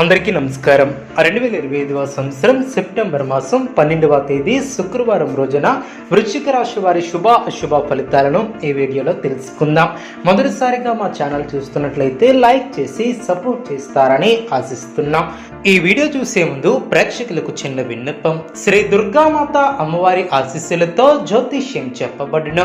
అందరికీ నమస్కారం. రెండు వేల ఇరవై ఐదవ సంవత్సరం సెప్టెంబర్ మాసం పన్నెండవ తేదీ శుక్రవారం రోజున వృశ్చిక రాశి వారి శుభ అశుభ ఫలితాలను ఈ వీడియోలో తెలుసుకుందాం. మొదటిసారిగా మా ఛానల్ చూస్తున్నట్లయితే లైక్ చేసి సపోర్ట్ చేస్తారని ఆశిస్తున్నాం. ఈ వీడియో చూసే ముందు ప్రేక్షకులకు చిన్న విన్నపం. శ్రీ దుర్గామాత అమ్మవారి ఆశీస్సులతో జ్యోతిష్యం చెప్పబడిన.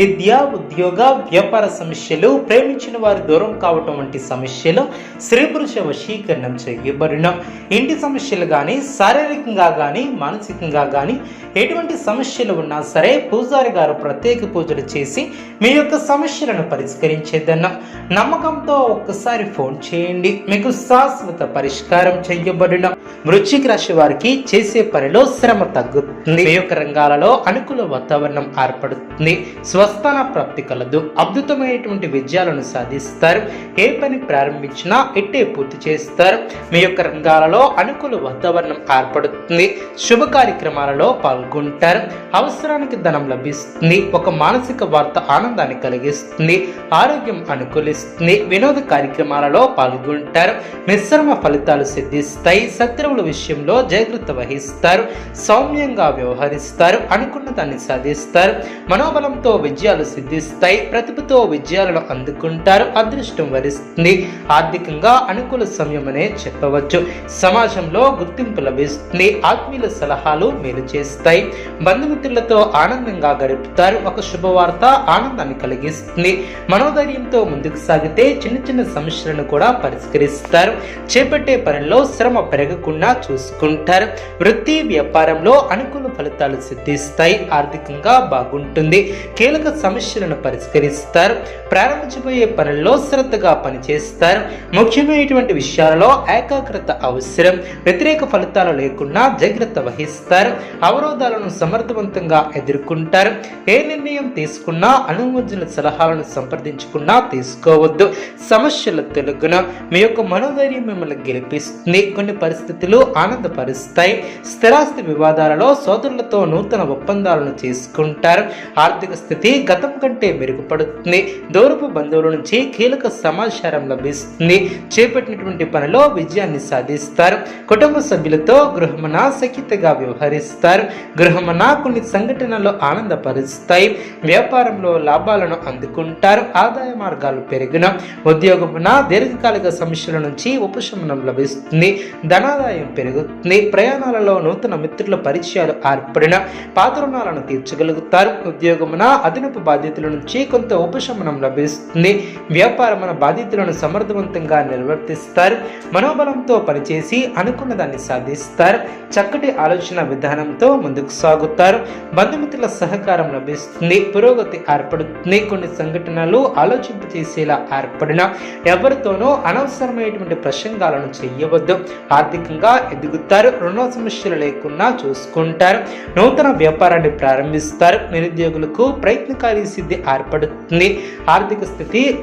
విద్య ఉద్యోగ వ్యాపార సమస్యలు ప్రేమించిన వారు దూరం కావటం వంటి సమస్యలు స్త్రీ పురుష వశీకరణం చేయబడిన ఇంటి సమస్యలు కానీ శారీరకంగా కానీ మానసికంగా కానీ ఎటువంటి సమస్యలు ఉన్నా సరే పూజారి గారు ప్రత్యేక పూజలు చేసి మీ యొక్క సమస్యలను పరిష్కరించేదన్న నమ్మకంతో ఒక్కసారి ఫోన్ చేయండి. మీకు శాశ్వత పరిష్కారం చేయబడిన వృశ్చిక రాశి వారికి చేసే పనిలో శ్రమ తగ్గుతుంది. మీ యొక్క రంగాలలో అనుకూల వాతావరణం ఏర్పడుతుంది. స్వస్థాన ప్రాప్తి కలదు. అద్భుతమైనటువంటి విజయాలను సాధిస్తారు. ఏ పని ప్రారంభించినా ఎట్టే పూర్తి చేస్తారు. మీ యొక్క రంగాలలో అనుకూల వాతావరణం ఏర్పడుతుంది. శుభ కార్యక్రమాలలో పాల్గొంటారు. అవసరానికి ధనం లభిస్తుంది. ఒక మానసిక వార్త ఆనందాన్ని కలిగిస్తుంది. ఆరోగ్యం అనుకూలిస్తుంది. వినోద కార్యక్రమాలలో పాల్గొంటారు. మిశ్రమ ఫలితాలు సిద్ధిస్తాయి. శత్రువుల విషయంలో జాగ్రత్త వహిస్తారు. సౌమ్యంగా వ్యవహరిస్తారు. అనుకున్న దాన్ని సాధిస్తారు. మనోబలంతో విజయాలు సిద్ధిస్తాయి. ప్రతిభతో విజయాలను అందుకుంటారు. అదృష్టం వరిస్తుంది. ఆర్థికంగా అనుకూల సమయమనే చెప్పవచ్చు. సమాజంలో గుర్తింపు లభిస్తుంది. ఆత్మీయుల సలహాలు మేలు చేస్తాయి. బంధుమిత్రులతో ఆనందంగా గడుపుతారు. ఒక శుభవార్త ఆనందాన్ని కలిగిస్తుంది. మనోధైర్యంతో ముందుకు సాగితే చిన్న చిన్న సమస్యలను కూడా పరిష్కరిస్తారు. చేపట్టే పనుల్లో శ్రమ పెరగకుండా చూసుకుంటారు. వృత్తి వ్యాపారంలో అనుకూల ఫలితాలు సిద్ధిస్తాయి. ఆర్థికంగా బాగుంటుంది. కీలక సమస్యలను పరిష్కరిస్తారు. ప్రారంభించబోయే పనుల్లో శ్రద్ధగా పనిచేస్తారు. ముఖ్యమైనటువంటి విషయాలలో ఏకాగ్రత అవసరం వ్యతిరేక ఫలితాలు లేకుండా జాగ్రత్త వహిస్తారు. అవరోధాలను సమర్థవంతంగా ఎదుర్కొంటారు. ఏ నిర్ణయం తీసుకున్నా అనుమతుల సలహాలను సంప్రదించకుండా తీసుకోవద్దు. సమస్యల తెలుగున మీ యొక్క మనోధైర్యం మిమ్మల్ని గెలిపిస్తుంది. కొన్ని పరిస్థితులు ఆనందపరుస్తాయి. స్థిరాస్తి వివాదాలలో సోదరులతో నూతన ఒప్పందాలను చేసుకుంటారు. ఆర్థిక స్థితి గతం కంటే మెరుగుపడుతుంది. దూరపు బంధువుల నుంచి కీలక సమాచారం లభిస్తుంది. చేపట్టినటువంటి పనిలో విజయాన్ని సాధిస్తారు. కుటుంబ సభ్యులతో గృహమన సఖితగా వ్యవహరిస్తారు. గృహమన కొన్ని సంఘటనలు ఆనందపరుస్తాయి. వ్యాపారంలో లాభాలను అందుకుంటారు. ఆదాయ మార్గాలు పెరిగిన ఉద్యోగమున దీర్ఘకాలిక సమస్యల నుంచి ఉపశమనం లభిస్తుంది. ధనాదాయం పెరుగుతుంది ప్రయాణాలలో నూతన మిత్రుల పరిచయాలు ఏర్పడిన పాత రుణాలను తీర్చగలుగుతారు. ఉద్యోగమున అదనపు బాధ్యతల నుంచి కొంత ఉపశమనం లభిస్తుంది. వ్యాపారమున బాధ్యతలను సమర్థవంతంగా నిర్వర్తిస్తారు. మనోబలంతో పనిచేసి అనుకున్న దాన్ని సాధిస్తారు. చక్కటి ఆలోచన విధానంతో ముందుకు సాగుతారు. బంధుమిత్రుల సహకారం లభిస్తుంది. పురోగతి ఏర్పడుతుంది. కొన్ని సంఘటనలు ఆలోచింప చేసేలా ఏర్పడిన ఎవరితోనూ అనవసరమైనటువంటి ప్రసంగాలను చేయవద్దు. ఆర్థికంగా ఎదుగుతారు రుణ సమస్యలు లేకుండా చూసుకుంటారు. నూతన వ్యాపారాన్ని ప్రారంభిస్తారు. నిరుద్యోగులకు ప్రయత్నకారి సిద్ధి ఏర్పడుతుంది. ఆర్థిక స్థితి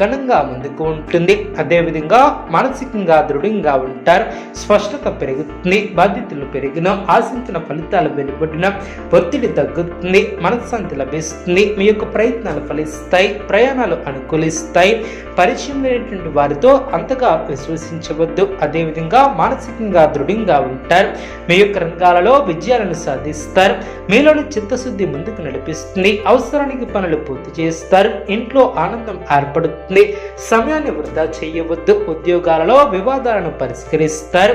ఘనంగా ముందుకు ఉంటుంది. అదేవిధంగా మానసికంగా దృఢంగా ఉంటారు. స్పష్టత పెరుగుతుంది. బాధ్యతలు పెరిగిన ఆశించిన ఫలితాలు వెలువడిన ఒత్తిడి తగ్గుతుంది. మనశ్శాంతి లభిస్తుంది. మీ యొక్క ప్రయత్నాలు ఫలిస్తాయి. ప్రయాణాలు అనుకూలిస్తాయి. పరిచయం లేనటువంటి వారితో అంతగా విశ్వసించవద్దు. అదేవిధంగా మానసికంగా దృఢంగా ఉంటారు. మీ యొక్క రంగాలలో విజయాలను సాధిస్తారు. మీలోని చిత్తశుద్ధి ముందుకు నడిపిస్తుంది. అవసరానికి పనులు పూర్తి చేస్తారు. ఇంట్లో ఆనందం ఏర్పడుతుంది. సమయాన్ని వృధా చేయవద్దు. ఉద్యోగాలలో వివాదాలను పరిష్కరిస్తారు.